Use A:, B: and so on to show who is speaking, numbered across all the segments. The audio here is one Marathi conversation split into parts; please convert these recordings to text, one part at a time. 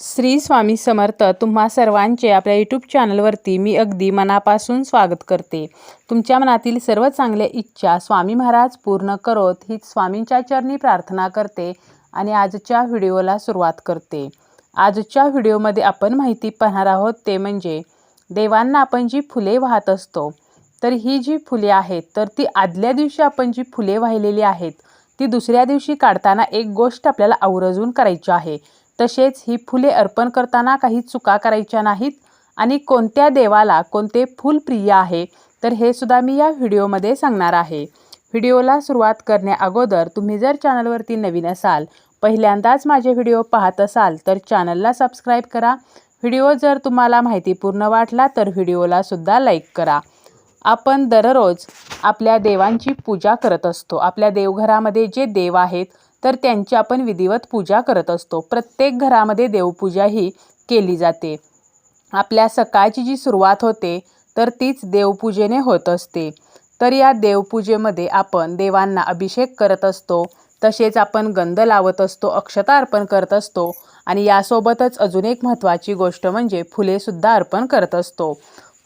A: श्री स्वामी समर्थ तुम्हा सर्वांचे आपल्या यूट्यूब चॅनलवरती मी अगदी मनापासून स्वागत करते. तुमच्या मनातील सर्व चांगल्या इच्छा स्वामी महाराज पूर्ण करोत ही स्वामींच्या चरणी प्रार्थना करते आणि आजच्या व्हिडिओला सुरुवात करते. आजच्या व्हिडिओमध्ये आपण माहिती पाहणार आहोत ते म्हणजे देवांना आपण जी फुले वाहत असतो तर ही जी फुले आहेत तर ती आदल्या दिवशी आपण जी फुले वाहिलेली आहेत ती दुसऱ्या दिवशी काढताना एक गोष्ट आपल्याला आवर्जून करायची आहे. तसेच ही फुले अर्पण करताना काही चुका करायच्या नाहीत आणि कोणत्या देवाला कोणते फूल प्रिय आहे तर हे सुद्धा मी या व्हिडिओमध्ये सांगणार आहे. व्हिडिओला सुरुवात करण्याअगोदर तुम्ही जर चॅनलवरती नवीन असाल पहिल्यांदाच माझे व्हिडिओ पाहत असाल तर चॅनलला सबस्क्राईब करा. व्हिडिओ जर तुम्हाला माहितीपूर्ण वाटला तर व्हिडिओला सुद्धा लाईक करा. आपण दररोज आपल्या देवांची पूजा करत असतो. आपल्या देवघरामध्ये जे देव आहेत तर त्यांची आपण विधिवत पूजा करत असतो. प्रत्येक घरामध्ये देवपूजा ही केली जाते. आपल्या सकाळची जी सुरुवात होते तर तीच देवपूजेने होत असते. तर या देवपूजेमध्ये आपण देवांना अभिषेक करत असतो. तसेच आपण गंध लावत असतो अक्षता अर्पण करत असतो. आणि यासोबतच अजून एक महत्त्वाची गोष्ट म्हणजे फुलेसुद्धा अर्पण करत असतो.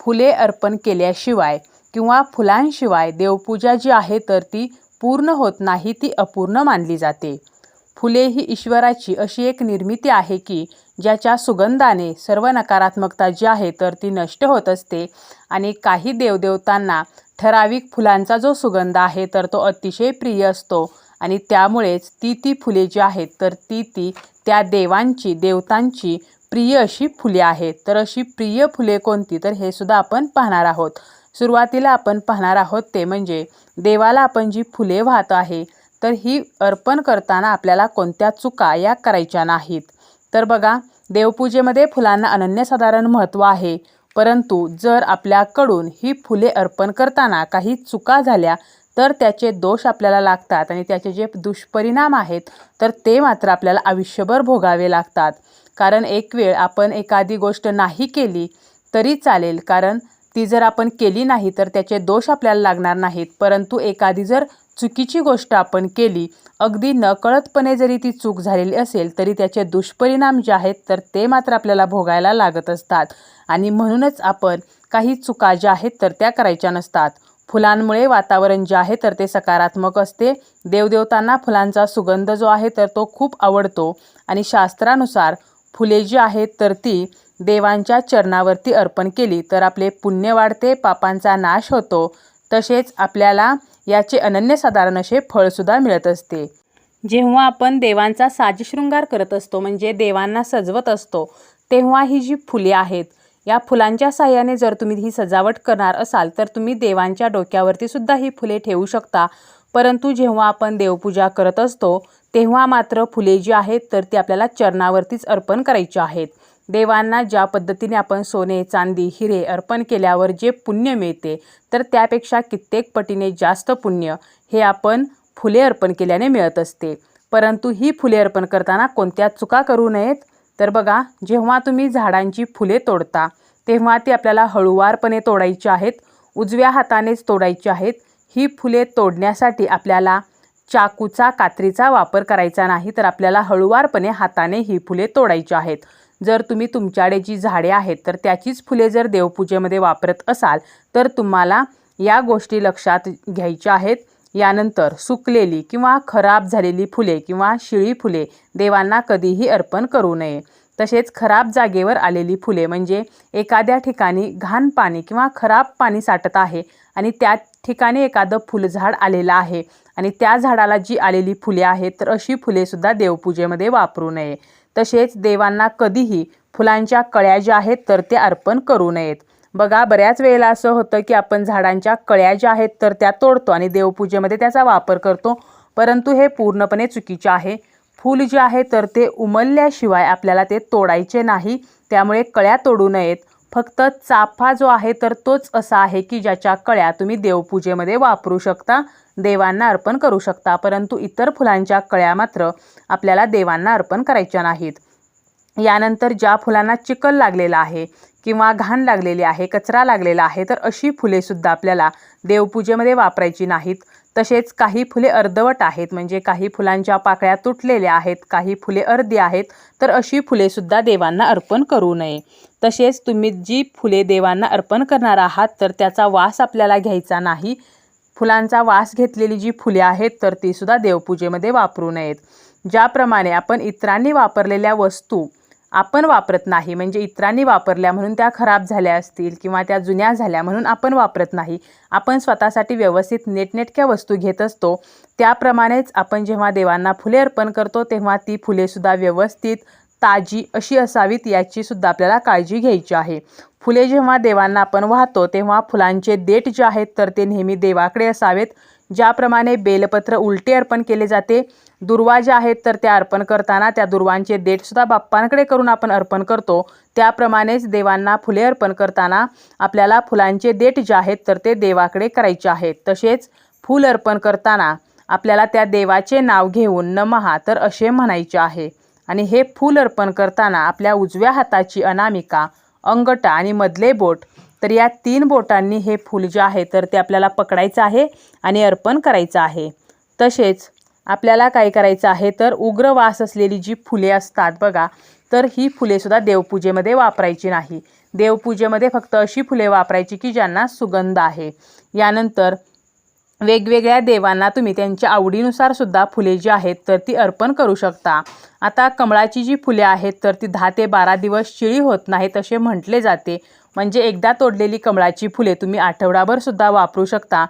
A: फुले अर्पण केल्याशिवाय किंवा फुलांशिवाय देवपूजा जी आहे तर ती पूर्ण होत नाही ती अपूर्ण मानली जाते. फुले ही ईश्वराची अशी एक निर्मिती आहे की ज्याच्या सुगंधाने सर्व नकारात्मकता जी आहे तर ती नष्ट होत असते आणि काही देवदेवतांना ठराविक फुलांचा जो सुगंध आहे तर तो अतिशय प्रिय असतो आणि त्यामुळेच ती ती फुले जी आहेत तर ती ती त्या देवांची देवतांची प्रिय अशी फुले आहेत. तर अशी प्रिय फुले कोणती? तर हे सुद्धा आपण पाहणार आहोत. सुरुवातीला आपण पाहणार आहोत ते म्हणजे देवाला आपण जी फुले वाहत आहे तर ही अर्पण करताना आपल्याला कोणत्या चुका या करायच्या नाहीत. तर बघा देवपूजेमध्ये फुलांना अनन्यसाधारण महत्त्व आहे परंतु जर आपल्याकडून ही फुले अर्पण करताना काही चुका झाल्या तर त्याचे दोष आपल्याला लागतात आणि त्याचे जे दुष्परिणाम आहेत तर ते मात्र आपल्याला आयुष्यभर भोगावे लागतात. कारण एक वेळ आपण एखादी गोष्ट नाही केली तरी चालेल कारण ती जर आपण केली नाही तर त्याचे दोष आपल्याला लागणार नाहीत. परंतु एखादी जर चुकीची गोष्ट आपण केली अगदी नकळतपणे जरी ती चूक झालेली असेल तरी त्याचे दुष्परिणाम जे आहेत तर ते मात्र आपल्याला भोगायला लागत असतात. आणि म्हणूनच आपण काही चुका ज्या आहेत तर त्या करायच्या नसतात. फुलांमुळे वातावरण जे आहे तर ते सकारात्मक असते. देवदेवतांना फुलांचा सुगंध जो आहे तर तो खूप आवडतो. आणि शास्त्रानुसार फुले जी आहेत तर ती देवांच्या चरणावरती अर्पण केली तर आपले पुण्य वाढते पापांचा नाश होतो. तसेच आपल्याला याचे अनन्यसाधारण असे फळसुद्धा मिळत असते. जेव्हा आपण देवांचा साजशृंगार करत असतो म्हणजे देवांना सजवत असतो तेव्हा ही जी फुले आहेत या फुलांच्या साह्याने जर तुम्ही ही सजावट करणार असाल तर तुम्ही देवांच्या डोक्यावरती सुद्धा ही फुले ठेवू शकता. परंतु जेव्हा आपण देवपूजा करत असतो तेव्हा मात्र फुले जी आहेत तर ती आपल्याला चरणावरतीच अर्पण करायची आहेत. देवांना ज्या पद्धतीने आपण सोने चांदी हिरे अर्पण केल्यावर जे पुण्य मिळते तर त्यापेक्षा कित्येक पटीने जास्त पुण्य हे आपण फुले अर्पण केल्याने मिळत असते. परंतु ही फुले अर्पण करताना कोणत्या चुका करू नयेत? तर बघा जेव्हा तुम्ही झाडांची फुले तोडता तेव्हा ती आपल्याला हळूवारपणे तोडायची आहेत उजव्या हातानेच तोडायची आहेत. ही फुले तोडण्यासाठी आपल्याला चाकूचा कात्रीचा वापर करायचा नाही तर आपल्याला हळूवारपणे हाताने ही फुले तोडायची आहेत. जर तुम्ही तुमच्याकडे जी झाडे आहेत तर त्याचीच फुले जर देवपूजेमध्ये वापरत असाल तर तुम्हाला या गोष्टी लक्षात घ्यायच्या आहेत. यानंतर सुकलेली किंवा खराब झालेली फुले किंवा शिळी फुले देवांना कधीही अर्पण करू नये. तसेच खराब जागेवर आलेली फुले म्हणजे एखाद्या ठिकाणी घाण पाणी किंवा खराब पाणी साठत आहे आणि त्या ठिकाणी एखादं फुलझाड आलेलं आहे आणि त्या झाडाला जी आलेली फुले आहेत तर अशी फुलेसुद्धा देवपूजेमध्ये वापरू नये. तसेच देवांना कधीही फुलांच्या कळ्या ज्या आहेत तर ते अर्पण करू नयेत. बघा बऱ्याच वेळेला असं होतं की आपण झाडांच्या कळ्या ज्या आहेत तर त्या तोडतो आणि देवपूजेमध्ये त्याचा वापर करतो. परंतु हे पूर्णपणे चुकीचे आहे. फूल जे आहे तर ते उमलल्याशिवाय आपल्याला ते तोडायचे नाही. त्यामुळे कळ्या तोडू नयेत. फक्त चाफा जो आहे तर तोच असा आहे की ज्याच्या कळ्या तुम्ही देवपूजेमध्ये वापरू शकता देवांना अर्पण करू शकता परंतु इतर फुलांच्या कळ्या मात्र आपल्याला देवांना अर्पण करायच्या नाहीत. यानंतर ज्या फुलांना चिकल लागलेला आहे किंवा घाण लागलेली आहे कचरा लागलेला आहे तर अशी फुलेसुद्धा आपल्याला देवपूजेमध्ये वापरायची नाहीत. तसेच काही फुले अर्धवट आहेत म्हणजे काही फुलांच्या पाकळ्या तुटलेल्या आहेत काही फुले अर्धी आहेत तर अशी फुलेसुद्धा देवांना अर्पण करू नये. तसेच तुम्ही जी फुले देवांना अर्पण करणार आहात तर त्याचा वास आपल्याला घ्यायचा नाही. फुलांचा वास घेतलेली जी फुले आहेत तर तीसुद्धा देवपूजेमध्ये वापरू नयेत. ज्याप्रमाणे आपण इतरांनी वापरलेल्या वस्तू आपण वापरत नाही म्हणजे इतरांनी वापरल्या म्हणून त्या खराब झाल्या असतील किंवा त्या जुन्या झाल्या म्हणून आपण वापरत नाही. आपण स्वतःसाठी व्यवस्थित नेटनेटक्या वस्तू घेत असतो. त्याप्रमाणेच आपण जेव्हा देवांना फुले अर्पण करतो तेव्हा ती फुलेसुद्धा व्यवस्थित ताजी अशी असावीत याची सुद्धा आपल्याला काळजी घ्यायची आहे. फुले जेव्हा देवांना आपण वाहतो तेव्हा फुलांचे देठ जे आहेत तर ते नेहमी देवाकडे असावेत. ज्याप्रमाणे बेलपत्र उलटे अर्पण केले जाते दुर्वा ज्या आहेत तर त्या अर्पण करताना त्या दुर्वांचे देठसुद्धा बाप्पांकडे करून आपण अर्पण करतो. त्याप्रमाणेच देवांना फुले अर्पण करताना आपल्याला फुलांचे देठ जे आहेत तर ते देवाकडे करायचे आहेत. तसेच फूल अर्पण करताना आपल्याला त्या देवाचे नाव घेऊन नमहा तर असे म्हणायचे आहे. आणि हे फूल अर्पण करताना आपल्या उजव्या हाताची अनामिका अंगठा आणि मधले बोट तर या तीन बोटांनी हे फूल जे आहे तर ते आपल्याला पकडायचं आहे आणि अर्पण करायचं आहे. तसेच आपल्याला काय करायचं आहे? तर उग्र वास असलेली जी फुले असतात बघा तर ही फुलेसुद्धा देवपूजेमध्ये वापरायची नाही. देवपूजेमध्ये फक्त अशी फुले वापरायची की ज्यांना सुगंध आहे. यानंतर वेगवेगळ्या देवांना तुम्ही त्यांच्या आवडीनुसार सुद्धा फुले जी आहेत तर ती अर्पण करू शकता. आता कमळाची जी फुले आहेत तर ती दहा ते बारा दिवस शिळी होत नाहीत असे म्हटले जाते. म्हणजे एकदा तोडलेली कमळाची फुले तुम्ही आठवडाभर सुद्धा वापरू शकता.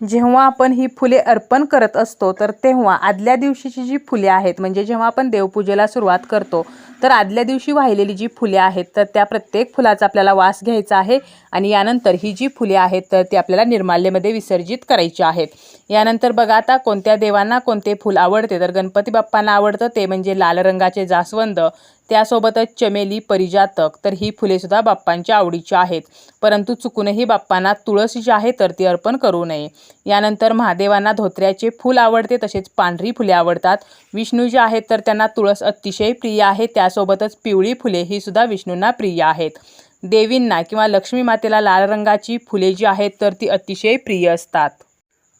A: जेव्हा आपण ही फुले अर्पण करत असतो तर तेव्हा आदल्या दिवशीची जी फुले आहेत म्हणजे जेव्हा आपण देवपूजेला सुरुवात करतो तर आदल्या दिवशी वाहिलेली जी फुले आहेत तर त्या प्रत्येक फुलाचा आपल्याला वास घ्यायचा आहे आणि यानंतर ही जी फुले आहेत तर ती आपल्याला निर्माल्यमध्ये विसर्जित करायची आहेत. यानंतर बघा आता कोणत्या देवांना कोणते फूल आवडते? तर गणपती बाप्पांना आवडतं ते म्हणजे लाल रंगाचे जास्वंद त्यासोबतच चमेली परिजातक तर ही फुलेसुद्धा बाप्पांच्या आवडीची आहेत. परंतु चुकूनही बाप्पांना तुळस जी आहे तर ती अर्पण करू नये. यानंतर महादेवांना धोत्र्याचे फूल आवडते तसेच पांढरी फुले आवडतात. विष्णू जे आहेत तर त्यांना तुळस अतिशय प्रिय आहे. त्यासोबतच पिवळी फुले ही सुद्धा विष्णूंना प्रिय आहेत. देवींना किंवा लक्ष्मी मातेला लाल रंगाची फुले जी आहेत तर ती अतिशय प्रिय असतात.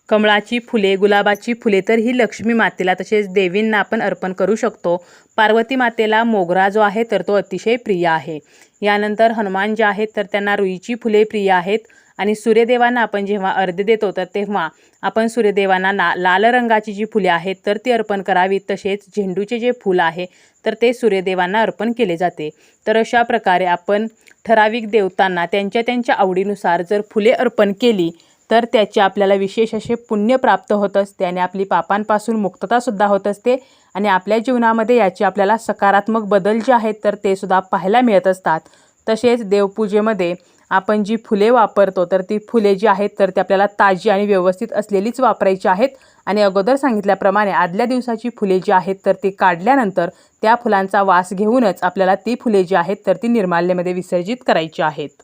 A: कमळाची फुले गुलाबाची फुले तर ही लक्ष्मी मातेला तसेच देवींना आपण अर्पण करू शकतो. पार्वती मातेला मोगरा जो आहे तर तो अतिशय प्रिय आहे. यानंतर हनुमान जे आहेत तर त्यांना रुईची फुले प्रिय आहेत. आणि सूर्यदेवांना आपण जेव्हा अर्ध देतो तर तेव्हा आपण सूर्यदेवांना ना लाल रंगाची जी फुले आहेत तर ती अर्पण करावीत. तसेच झेंडूचे जे फूल आहे तर ते सूर्यदेवांना अर्पण केले जाते. तर अशा प्रकारे आपण ठराविक देवतांना त्यांच्या त्यांच्या आवडीनुसार जर फुले अर्पण केली तर त्याचे आपल्याला विशेष असे पुण्य प्राप्त होत असते आणि आपली पापांपासून मुक्ततासुद्धा होत असते. आणि आपल्या जीवनामध्ये याचे आपल्याला सकारात्मक बदल जे आहेत तर ते सुद्धा पाहायला मिळत असतात. तसेच देवपूजेमध्ये आपण जी फुले वापरतो तर ती फुले जी आहेत तर ती आपल्याला ताजी आणि व्यवस्थित असलेलीच वापरायची आहेत. आणि अगोदर सांगितल्याप्रमाणे आदल्या दिवसाची फुले जी आहेत तर ती काढल्यानंतर त्या फुलांचा वास घेऊनच आपल्याला ती फुले जी आहेत तर ती निर्माल्यमध्ये विसर्जित करायची आहेत.